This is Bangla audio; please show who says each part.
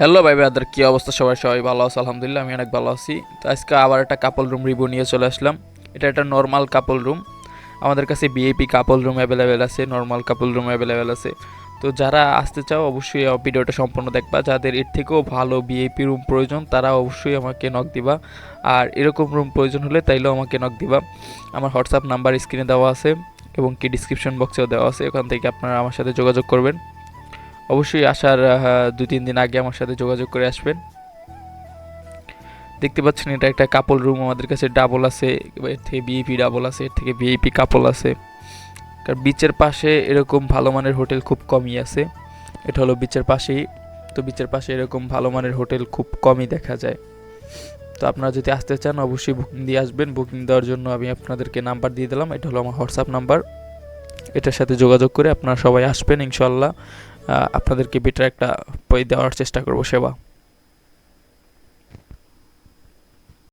Speaker 1: হ্যালো ভাই ব্রাদার কী অবস্থা? সবাই সবাই ভালো আছে, আলহামদুলিল্লাহ, আমি অনেক ভালো আছি। তো আজকে আবার একটা কাপল রুম রিভিউ নিয়ে চলে আসলাম। এটা একটা নর্মাল কাপল রুম আমাদের কাছে বিএপি কাপল রুম অ্যাভেলেবেল আছে নর্মাল কাপল রুম অ্যাভেলেবেল আছে। তো যারা আসতে চাও, অবশ্যই ভিডিওটা সম্পূর্ণ দেখবা। যাদের এর থেকেও ভালো বিএপি রুম প্রয়োজন, তারা অবশ্যই আমাকে নক দিবা। আর এরকম রুম প্রয়োজন হলে তাইলেও আমাকে নক দিবা। আমার হোয়াটসঅ্যাপ নাম্বার স্ক্রিনে দেওয়া আছে এবং কি ডিসক্রিপশন বক্সেও দেওয়া আছে, ওখান থেকে আপনারা আমার সাথে যোগাযোগ করবেন। অবশ্যই আসার দুই, তিন দিন আগে আমার সাথে যোগাযোগ করে আসবেন। দেখতে পাচ্ছেন এটা একটা কাপল রুম আমাদের কাছে ডাবল আছে এর থেকে বিএপি ডাবল আছে, এর থেকে বিএপি কাপল আছে। কারণ বিচের পাশে এরকম ভালো মানের হোটেল খুব কমই আছে। এটা হলো বিচের পাশেই। তো বিচের পাশে এরকম ভালো মানের হোটেল খুব কমই দেখা যায়। তো আপনারা যদি আসতে চান, অবশ্যই বুকিং দিয়ে আসবেন। বুকিং দেওয়ার জন্য আমি আপনাদেরকে নাম্বার দিয়ে দিলাম। এটা হলো আমার হোয়াটসঅ্যাপ নাম্বার এটার সাথে যোগাযোগ করে আপনারা সবাই আসবেন ইনশাল্লাহ আপনাদেরকে বেটার একটা দেওয়ার চেষ্টা করব সেবা।